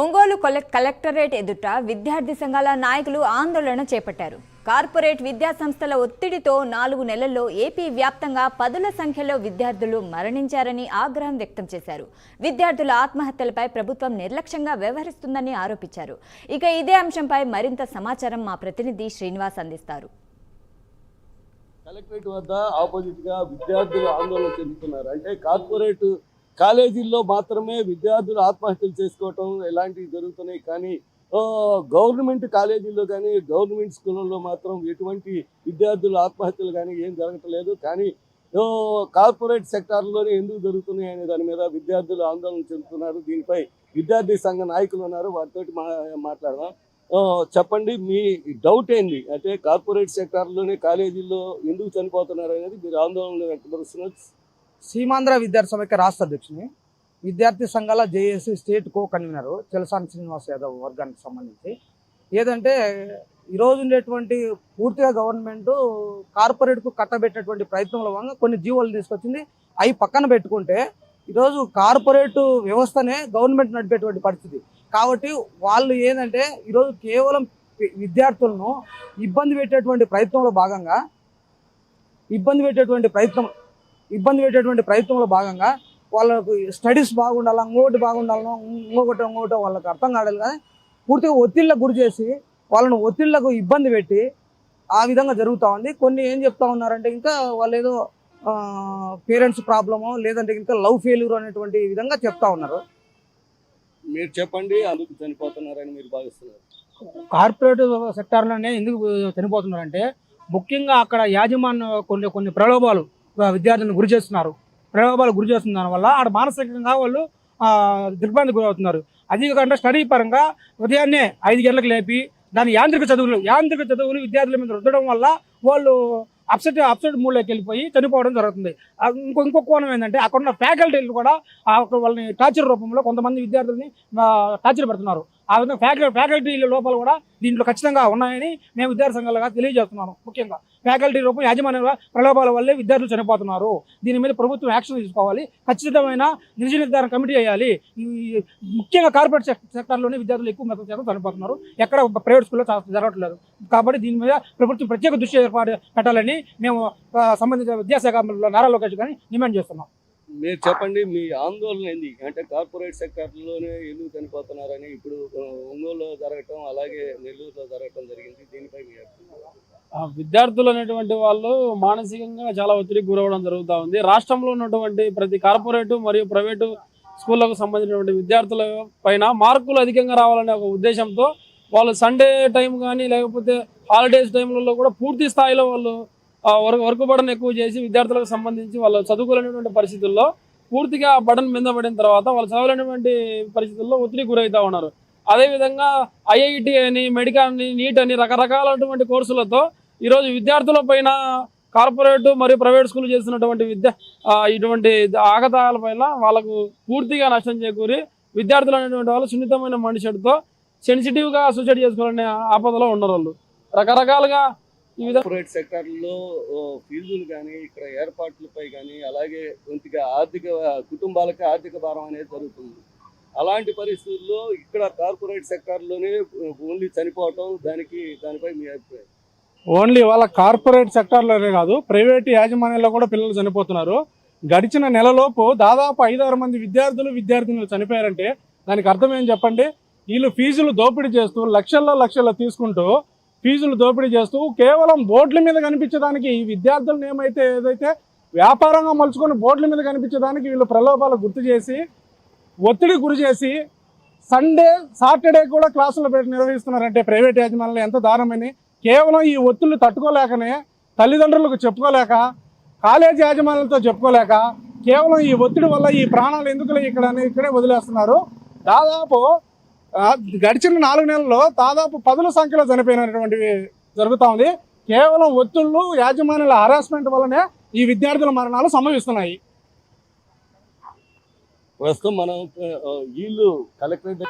Ongole collectorate ఎదుట విద్యార్థి సంఘాల నాయకులు ఆందోళన చేపట్టారు. కార్పొరేట్ విద్యా సంస్థల ఒత్తిడితో నాలుగు నెలల్లో ఏపీ వ్యాప్తంగా పదుల సంఖ్యలో విద్యార్థులు మరణించారని ఆగ్రహం వ్యక్తం చేశారు. విద్యార్థుల ఆత్మహత్యలపై ప్రభుత్వం నిర్లక్ష్యంగా వ్యవహరిస్తుందని ఆరోపించారు. ఇక ఇదే అంశంపై మరింత సమాచారం మా ప్రతినిధి శ్రీనివాస్ అందిస్తారు. కలెక్టరేట్ వద్ద ఆపోజిట్గా విద్యార్థులు ఆందోళన చెందుతున్నారు. అంటే కార్పొరేట్ కాలేజీల్లో మాత్రమే విద్యార్థులు ఆత్మహత్యలు చేసుకోవటం ఇలాంటివి జరుగుతున్నాయి. కానీ గవర్నమెంట్ కాలేజీల్లో కానీ గవర్నమెంట్ స్కూళ్ళల్లో మాత్రం ఎటువంటి విద్యార్థులు ఆత్మహత్యలు కానీ ఏం జరగట్లేదు. కానీ కార్పొరేట్ సెక్టార్లోనే ఎందుకు జరుగుతున్నాయి అనే దాని మీద విద్యార్థులు ఆందోళన చెందుతున్నారు. దీనిపై విద్యార్థి సంఘ నాయకులు ఉన్నారు. వారితో మా మాట్లాడదాం. చెప్పండి మీ డౌట్ ఏంది? అంటే కార్పొరేట్ సెక్టార్లోనే కాలేజీల్లో ఎందుకు చనిపోతున్నారు అనేది మీరు ఆందోళన వ్యక్తపరుస్తున్నారు. సీమాంధ్ర విద్యార్థి సమైక్య రాష్ట్ర అధ్యక్షుని విద్యార్థి సంఘాల JAC state co convener Chalasani Srinivas Yadav వర్గానికి సంబంధించి. ఏదంటే ఈరోజు ఉండేటువంటి పూర్తిగా గవర్నమెంట్ కార్పొరేట్కు కట్టబెట్టేటువంటి ప్రయత్నంలో భాగంగా కొన్ని జీవోలు తీసుకొచ్చింది. అవి పక్కన పెట్టుకుంటే ఈరోజు కార్పొరేట్ వ్యవస్థనే గవర్నమెంట్ నడిపేటువంటి పరిస్థితి. కాబట్టి వాళ్ళు ఏంటంటే ఈరోజు కేవలం విద్యార్థులను ఇబ్బంది పెట్టేటువంటి ప్రయత్నంలో భాగంగా ఇబ్బంది పెట్టేటువంటి ప్రయత్నం ఇబ్బంది పెట్టేటువంటి ప్రయత్నంలో భాగంగా వాళ్ళకు స్టడీస్ బాగుండాలా ఇంకొకటి బాగుండాలనో ఇంకొకటి ఇంకొకటి వాళ్ళకి అర్థం కాలేదు కానీ పూర్తిగా ఒత్తిళ్ళకు గురి చేసి వాళ్ళను ఒత్తిళ్ళకు ఇబ్బంది పెట్టి ఆ విధంగా జరుగుతూ ఉంది. కొన్ని ఏం చెప్తా ఉన్నారంటే ఇంకా వాళ్ళు ఏదో పేరెంట్స్ ప్రాబ్లమో లేదంటే ఇంకా లవ్ ఫెయిల్యూర్ అనేటువంటి విధంగా చెప్తా ఉన్నారు. మీరు చెప్పండి అందుకు చనిపోతున్నారని మీరు భావిస్తున్నారు. కార్పొరేట్ సెక్టార్లోనే ఎందుకు చనిపోతున్నారంటే ముఖ్యంగా అక్కడ యాజమాన్య కొన్ని కొన్ని ప్రలోభాలు విద్యార్థులను గురి చేస్తున్నారు. ప్రలోభాలు గురి చేస్తున్న దానివల్ల ఆడ మానసికంగా వాళ్ళు ఆ, గురవుతున్నారు. అది కాకుండా స్టడీ పరంగా ఉదయాన్నే ఐదు గంటలకు లేపి దాని యాంత్రిక చదువులు యాంత్రిక చదువులు విద్యార్థుల మీద రుద్దడం వల్ల వాళ్ళు అప్సెట్ అప్సెట్ మూడ్లోకి వెళ్ళిపోయి చనిపోవడం జరుగుతుంది. ఇంకో ఇంకో కోణం ఏంటంటే అక్కడ ఉన్న ఫ్యాకల్టీలు కూడా అక్కడ వాళ్ళని టార్చర్ రూపంలో కొంతమంది విద్యార్థుల్ని టార్చర్ పెడుతున్నారు. ఆ విధంగా ఫ్యాకల్టీ ఫ్యాకల్టీల లోపాలు కూడా దీంట్లో ఖచ్చితంగా ఉన్నాయని మేము విద్యార్థి సంఘాలుగా తెలియజేస్తున్నాను. ముఖ్యంగా ఫ్యాకల్టీ రూపం యాజమాన్య ప్రలోభాల వల్లే విద్యార్థులు చనిపోతున్నారు. దీని మీద ప్రభుత్వం యాక్షన్ తీసుకోవాలి. ఖచ్చితమైన నిజ నిర్ధారణ కమిటీ వేయాలి. ముఖ్యంగా కార్పొరేట్ సెక్టర్లోనే విద్యార్థులు ఎక్కువ మొత్తం చనిపోతున్నారు. ఎక్కడ ప్రైవేట్ స్కూల్లో జరగట్లేదు. కాబట్టి దీని మీద ప్రభుత్వం ప్రత్యేక దృష్టి ఏర్పాటు పెట్టాలని మేము సంబంధించిన సంబంధిత విద్యాశాఖ నారా లోకేష్ కానీ డిమాండ్ చేస్తున్నాం. మీరు చెప్పండి మీ ఆందోళన ఏంది? అంటే కార్పొరేట్ సెక్టార్లోనే ఇల్లు చనిపోతున్నారని ఇప్పుడు ఒంగోలులో జరగటం అలాగే నెల్లూరులో జరగటం జరిగింది. దీనిపై మీ ఆ విద్యార్థులు అనేటువంటి వాళ్ళు మానసికంగా చాలా ఒత్తిడికి గురవడం జరుగుతూ ఉంది. రాష్ట్రంలో ఉన్నటువంటి ప్రతి కార్పొరేట్ మరియు ప్రైవేటు స్కూళ్ళకు సంబంధించినటువంటి విద్యార్థుల పైన మార్కులు అధికంగా రావాలనే ఒక ఉద్దేశంతో వాళ్ళు సండే టైం కానీ లేకపోతే హాలిడేస్ టైంలలో కూడా పూర్తి స్థాయిలో వాళ్ళు వర్క్ వర్క్ బటన్ ఎక్కువ చేసి విద్యార్థులకు సంబంధించి వాళ్ళు చదువుకోలేనటువంటి పరిస్థితుల్లో పూర్తిగా బటన్ మీద పడిన తర్వాత వాళ్ళు చదవలేనటువంటి పరిస్థితుల్లో ఒత్తిడి గురవుతా ఉన్నారు. అదేవిధంగా ఐఐటి అని మెడికల్ అని నీట్ అని రకరకాలటువంటి కోర్సులతో ఈరోజు విద్యార్థుల పైన కార్పొరేట్ మరియు ప్రైవేట్ స్కూల్ చేస్తున్నటువంటి విద్య ఇటువంటి ఆగతాల పైన వాళ్ళకు పూర్తిగా నష్టం చేకూరి విద్యార్థులు అనేటువంటి వాళ్ళు సున్నితమైన మనిషితో సెన్సిటివ్గా సూసైడ్ చేసుకోవాలనే ఆపదలో ఉన్నారు వాళ్ళు రకరకాలుగా ఈ విధంగా కార్పొరేట్ సెక్టార్లో ఫీజులు కానీ ఇక్కడ ఏర్పాట్లపై కానీ అలాగే కొద్దిగా ఆర్థిక కుటుంబాలకు ఆర్థిక భారం అనేది జరుగుతుంది. అలాంటి పరిస్థితుల్లో ఇక్కడ కార్పొరేట్ సెక్టార్లోనే ఓన్లీ చనిపోవటం దానికి దానిపై మీ అభిప్రాయం? ఓన్లీ వాళ్ళ కార్పొరేట్ సెక్టార్లోనే కాదు ప్రైవేట్ యాజమాన్యంలో కూడా పిల్లలు చనిపోతున్నారు. గడిచిన నెలలోపు దాదాపు ఐదారు మంది విద్యార్థులు విద్యార్థినులు చనిపోయారంటే దానికి అర్థం ఏం చెప్పండి? వీళ్ళు ఫీజులు దోపిడీ చేస్తూ లక్షల్లో లక్షల్లో తీసుకుంటూ ఫీజులు దోపిడీ చేస్తూ కేవలం బోర్డుల మీద కనిపించడానికి ఈ విద్యార్థులను ఏమైతే ఏదైతే వ్యాపారంగా మలుచుకొని బోర్డుల మీద కనిపించడానికి వీళ్ళు ప్రలోభాలు గుర్తు చేసి ఒత్తిడి గురి చేసి సండే సాటర్డే కూడా క్లాసులు పెట్టి నిర్వహిస్తున్నారంటే ప్రైవేట్ యాజమాన్యాలు ఎంత దారుణమని. కేవలం ఈ ఒత్తిళ్ళు తట్టుకోలేకనే తల్లిదండ్రులకు చెప్పుకోలేక కాలేజీ యాజమాన్యాలతో చెప్పుకోలేక కేవలం ఈ ఒత్తిడి వల్ల ఈ ప్రాణాలు ఎందుకు ఇక్కడ ఇక్కడే వదిలేస్తున్నారు. దాదాపు గడిచిన నాలుగు నెలల్లో దాదాపు పదుల సంఖ్యలో చనిపోయినటువంటివి జరుగుతూ ఉంది. కేవలం ఒత్తిళ్ళు యాజమాన్యాల హరాస్మెంట్ వల్లనే ఈ విద్యార్థుల మరణాలు సంభవిస్తున్నాయి. ప్రస్తుతం మనం వీళ్ళు కలెక్టరేట్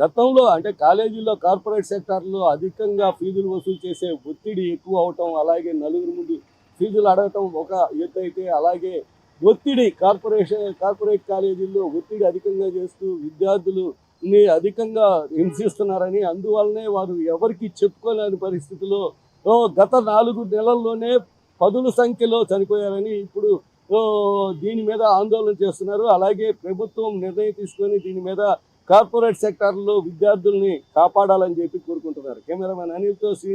గతంలో అంటే కాలేజీలో కార్పొరేట్ సెక్టార్లో అధికంగా ఫీజులు వసూలు చేసే ఒత్తిడి ఎక్కువ అవటం అలాగే నలుగురు ముందు ఫీజులు అడగటం ఒక ఎత్తు అయితే అలాగే ఒత్తిడి కార్పొరేషన్ కార్పొరేట్ కాలేజీల్లో ఒత్తిడి అధికంగా చేస్తూ విద్యార్థులు ని అధికంగా హింసిస్తున్నారని అందువల్లనే వారు ఎవరికి చెప్పుకోలేని పరిస్థితిలో గత నాలుగు నెలల్లోనే పదుల సంఖ్యలో చనిపోయారని ఇప్పుడు దీని మీద ఆందోళన చేస్తున్నారు. అలాగే ప్రభుత్వం నిర్ణయం తీసుకొని దీని మీద కార్పొరేట్ సెక్టార్లో విద్యార్థుల్ని కాపాడాలని చెప్పి కోరుకుంటున్నారు. కెమెరామెన్ అనిల్తో శ్రీ